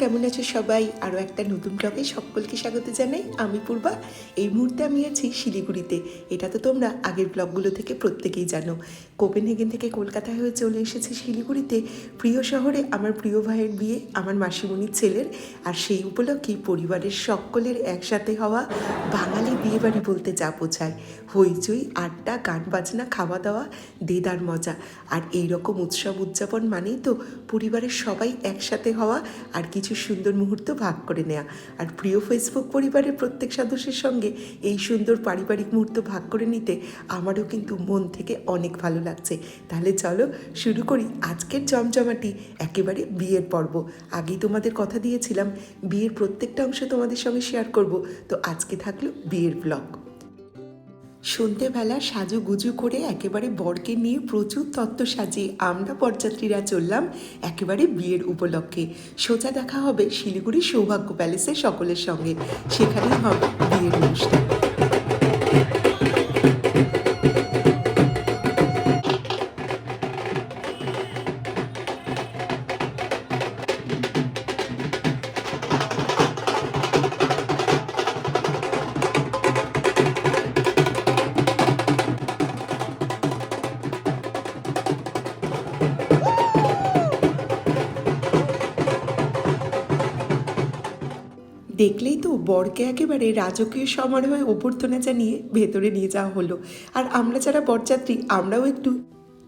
কেমন আছো সবাই? আরও একটা নতুন ব্লগে সকলকে স্বাগত জানাই। আমি পূর্বা। এই মুহূর্তে আমি আছি শিলিগুড়িতে। এটা তো তোমরা আগের ব্লগগুলো থেকে প্রত্যেকেই জানো। কোপেনহেগেন থেকে কলকাতা হয়ে চলে এসেছি শিলিগুড়িতে। প্রিয় শহরে আমার প্রিয় ভাইয়ের বিয়ে, আমার মাসিমণির ছেলের। আর সেই উপলক্ষেই পরিবারের সকলের একসাথে হওয়া বাঙালি বিয়েবাড়ি বলতে যা বোঝায়। হইচই, আড্ডা, গান বাজনা খাওয়া দাওয়া দেদার মজা। আর এই রকম উৎসব উদযাপন মানেই তো পরিবারের সবাই একসাথে হওয়া আর কিছু সুন্দর মুহূর্ত ভাগ করে নেওয়া আর প্রিয় ফেসবুক পরিবারের প্রত্যেক সদস্যের সঙ্গে এই সুন্দর পারিবারিক মুহূর্ত ভাগ করে নিতে আমারও কিন্তু মন থেকে অনেক ভালো লাগছে। তাহলে চলো শুরু করি আজকের জমজমাটি, একেবারে বিয়ের পর্ব। আগেই তোমাদের কথা দিয়েছিলাম, বিয়ের প্রত্যেকটা অংশ তোমাদের সঙ্গে শেয়ার করব। তো আজকে থাকল বিয়ের ব্লগ সন্ধেবেলা সাজুগুজু করে একেবারে বরকে নিয়ে প্রচুর তত্ত্ব সাজিয়ে আমরা বরযাত্রীরা চললাম একেবারে বিয়ের উপলক্ষে। সোজা দেখা হবে শিলিগুড়ি সৌভাগ্য প্যালেসে সকলের সঙ্গে। সেখানেই হবে বিয়ের অনুষ্ঠান। দেখলেই তো বরকে একেবারে রাজকীয় সমারোহে অভ্যর্থনা জানিয়ে ভেতরে নিয়ে যাওয়া হলো। আর আমরা যারা বরযাত্রী, আমরাও একটু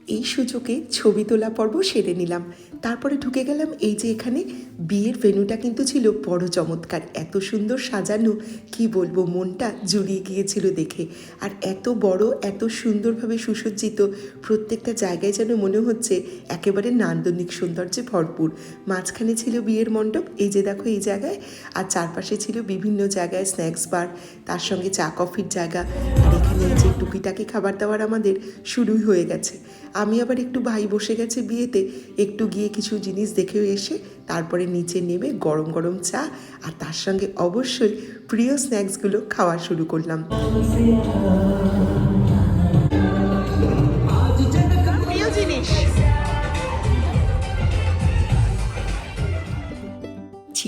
এই সুযোগে ছবি তোলা পর্ব সেরে নিলাম। তারপরে ঢুকে গেলাম এই যে এখানে বিয়ের ভেন্যুটা কিন্তু ছিল বড় চমৎকার। এত সুন্দর সাজানো, কি বলব, মনটা জুড়িয়ে গিয়েছিল দেখে। আর এত বড়, এত সুন্দরভাবে সুসজ্জিত প্রত্যেকটা জায়গায় যেন মনে হচ্ছে একেবারে নান্দনিক সৌন্দর্যে ভরপুর। মাঝখানে ছিল বিয়ের মণ্ডপ, এই যে দেখো এই জায়গায়। আর চারপাশে ছিল বিভিন্ন জায়গায় স্ন্যাক্স বার, তার সঙ্গে চা কফির জায়গা। আর এখানে এই যে টুকিটাকি খাবার দাবার আমাদের শুরুই হয়ে গেছে। আমি আবার একটু ভাই বসে গেছে বিয়েতে, একটু গিয়ে কিছু জিনিস দেখে এসে তারপরে নিচে নেমে গরম গরম চা আর তার সঙ্গে অবশ্যই প্রিয় স্ন্যাক্সগুলো খাওয়া শুরু করলাম।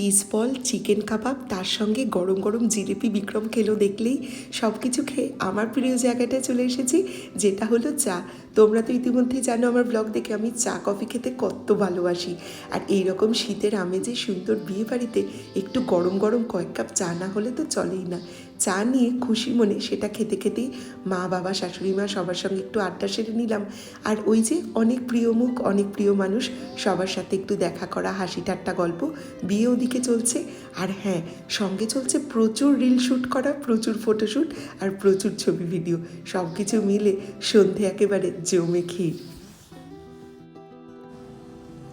চিজ বল চিকেন কাবাব তার সঙ্গে গরম গরম জিলিপি বিক্রম খেলো দেখলেই সব কিছু খেয়ে আমার প্রিয় জায়গাটায় চলে এসেছি, যেটা হলো চা। তোমরা তো ইতিমধ্যেই জানো আমার ব্লগ দেখে আমি চা কফি খেতে কত ভালোবাসি। আর এইরকম শীতের আমেজে সুন্দর বিয়ে বাড়িতে একটু গরম গরম কয়েক কাপ চা না হলে তো চলেই না। চা নিয়ে খুশি মনে সেটা খেতে খেতেই মা, বাবা, শাশুড়ি মা সবার সঙ্গে একটু আড্ডা সেরে নিলাম। আর ওই যে অনেক প্রিয় মুখ, অনেক প্রিয় মানুষ সবার সাথে একটু দেখা করা, হাসি ঠাট্টা গল্প বিয়ে ওদিকে চলছে। আর হ্যাঁ সঙ্গে চলছে প্রচুর রিল শ্যুট করা, প্রচুর ফটোশ্যুট আর প্রচুর ছবি ভিডিও সব কিছু মিলে সন্ধে একেবারে জমে খেয়ে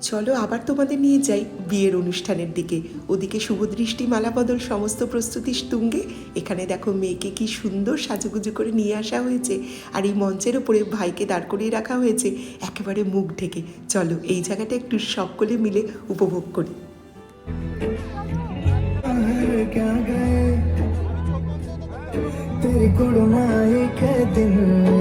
চলো আবার তোমাদের নিয়ে যাই বিয়ের অনুষ্ঠানের দিকে ওদিকে শুভদৃষ্টি মালাবদল সমস্ত প্রস্তুতি তুঙ্গে এখানে দেখো মেয়েকে কি সুন্দর সাজুগুজু করে নিয়ে আসা হয়েছে আর এই মঞ্চের ওপরে ভাইকে দাঁড় করিয়ে রাখা হয়েছে একেবারে মুখ ঢেকে চলো এই জায়গাটা একটু সকলে মিলে উপভোগ করি बाहर क्या गए तेरी कुड़माई के दिन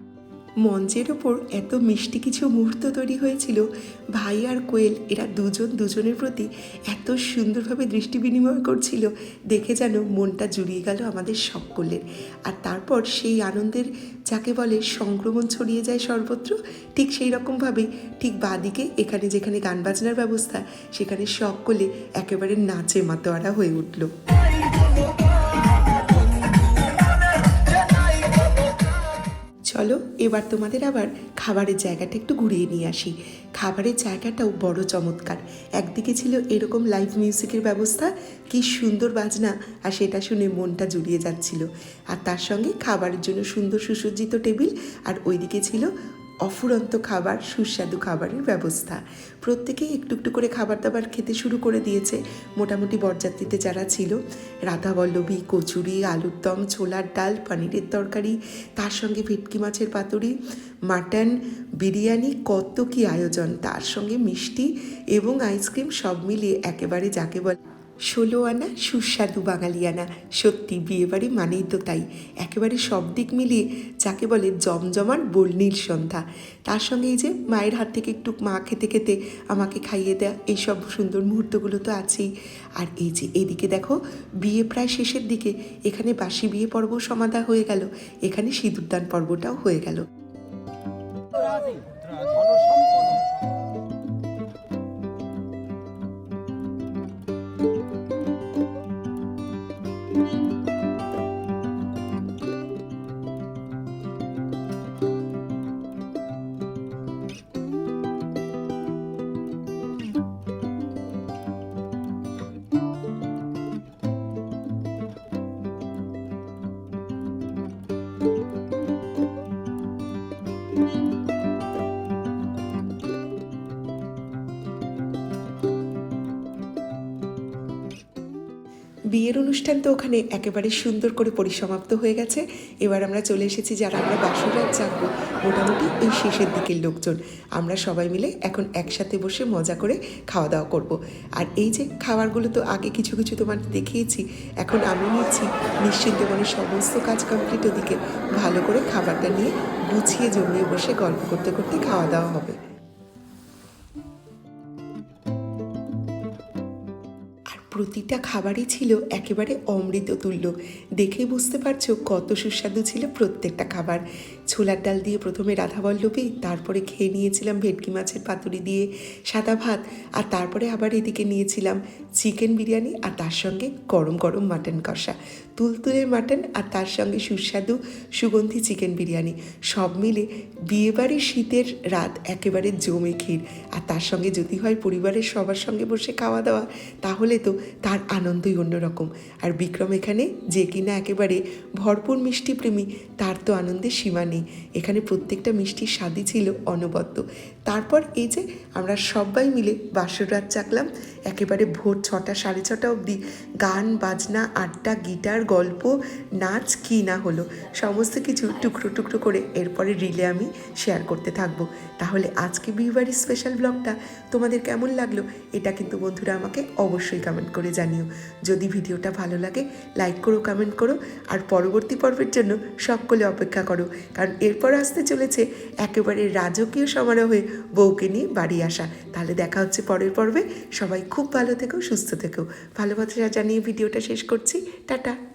মঞ্চের ওপর এত মিষ্টি কিছু মুহূর্ত তৈরি হয়েছিল, ভাই আর কোয়েল এরা দুজন দুজনের প্রতি এত সুন্দরভাবে দৃষ্টি বিনিময় করছিল, দেখে যেন মনটা জুড়িয়ে গেল আমাদের সকলের। আর তারপর সেই আনন্দের যাকে বলে সংক্রমণ ছড়িয়ে যায় সর্বত্র, ঠিক সেই রকমভাবে ঠিক বাদিকে এখানে যেখানে গান বাজনার ব্যবস্থা, সেখানে সকলে একেবারে নাচে মাতোয়ারা হয়ে উঠল। চলো, এবার তোমাদের আবার খাবারের জায়গাটা একটু ঘুরিয়ে নিয়ে আসি। খাবারের জায়গাটাও বড় চমৎকার। একদিকে ছিল এরকম লাইভ মিউজিকের ব্যবস্থা, কি সুন্দর বাজনা, আর সেটা শুনে মনটা জুড়িয়ে যাচ্ছিল। আর তার সঙ্গে খাবারের জন্য সুন্দর সুসজ্জিত টেবিল, আর ওইদিকে ছিল অফুরন্ত খাবার, সুস্বাদু খাবারের ব্যবস্থা। প্রত্যেকেই একটু একটু করে খাবার দাবার খেতে শুরু করে দিয়েছে। মোটামুটি বরযাত্রীতে যারা ছিল, রাধাবল্লভী, কচুরি, আলুর দম, ছোলার ডাল, পনিরের তরকারি, তার সঙ্গে ভেটকি মাছের পাতুরি, মাটন, বিরিয়ানি, কত কি আয়োজন, তার সঙ্গে মিষ্টি এবং আইসক্রিম সব মিলিয়ে একেবারে যাকে বলে ষোলো আনা সুস্বাদু বাঙালিয়ানা। সত্যি, বিয়েবাড়ি মানেই তো তাই। একেবারে সব দিক মিলিয়ে যাকে বলে জমজমাট বর্ণিল সন্ধ্যা। তার সঙ্গে এই যে মায়ের হাত থেকে একটু মা খেতে খেতে আমাকে খাইয়ে দেয়া এইসব সুন্দর মুহূর্তগুলো তো আছেই। আর এই যে এদিকে দেখো, বিয়ে প্রায় শেষের দিকে। এখানে বাসি বিয়ে পর্ব সমাধা হয়ে গেল। এখানে সিঁদুরদান পর্বটাও হয়ে গেল। বিয়ের অনুষ্ঠান তো ওখানে একেবারে সুন্দর করে পরিসমাপ্ত হয়ে গেছে। এবার আমরা চলে এসেছি যারা আমরা বাসরাত জাগবো মোটামুটি এই শেষের দিকের লোকজন। আমরা সবাই মিলে এখন একসাথে বসে মজা করে খাওয়া দাওয়া করব। আর এই যে খাবারগুলো তো আগে কিছু কিছু তোমার দেখিয়েছি, এখন আমি নিচ্ছি। নিশ্চিন্ত মনে সমস্ত কাজ কমপ্লিট ওদিকে। ভালো করে খাবারটা নিয়ে গুছিয়ে জমিয়ে বসে গল্প করতে করতে খাওয়া দাওয়া হবে। প্রতিটা খাবারই ছিল একেবারে অমৃততুল্য। দেখেই দেখে বুঝতে পারছ কত সুস্বাদু ছিল প্রত্যেকটা খাবার। ছোলার ডাল দিয়ে প্রথমে রাধাবল্লভী তারপরে খেয়ে নিয়েছিলাম ভেটকি মাছের পাতুরি দিয়ে সাদা ভাত, আর তারপরে আবার এদিকে নিয়েছিলাম চিকেন বিরিয়ানি আর তার সঙ্গে গরম গরম মাটন কষা। তুলতুলে মাটন আর তার সঙ্গে সুস্বাদু সুগন্ধি চিকেন বিরিয়ানি। সব মিলে বিয়েবাড়ির শীতের রাত একেবারে জমে ক্ষীর। আর তার সঙ্গে যদি হয় পরিবারের সবার সঙ্গে বসে খাওয়া দাওয়া, তাহলে তো তার আনন্দই অন্যরকম। আর বিক্রম এখানে যে কিনা একেবারে ভরপুর মিষ্টি প্রেমী তার তো আনন্দের সীমা নেই। এখানে প্রত্যেকটা মিষ্টির স্বাদই ছিল অনবদ্য। তারপর এই যে আমরা সবাই মিলে বাসর রাত চাকলাম একেবারে ভোর ছটা, সাড়ে ছটা অবধি। গান, বাজনা, আড্ডা, গিটার, গল্প, নাচ, কি না হলো, সমস্ত কিছু টুকরো টুকরো করে এরপরে রিলে আমি শেয়ার করতে থাকব। তাহলে আজকে বিয়েবাড়ির স্পেশাল ব্লগটা তোমাদের কেমন লাগল, এটা কিন্তু বন্ধুরা আমাকে অবশ্যই কমেন্ট করে জানিও। যদি ভিডিওটা ভালো লাগে লাইক করো কমেন্ট করো, আর পরবর্তী পর্বের জন্য সকলে অপেক্ষা করো। কারণ এরপর আসতে চলেছে একেবারে রাজকীয় সমারোহে বউকে নিয়ে বাড়ি আসা। তাহলে দেখা হচ্ছে পরের পর্বে। সবাই খুব ভালো থেকো, সুস্থ থেকো। ভালোবাসা জানিয়ে ভিডিওটা শেষ করছি। টাটা।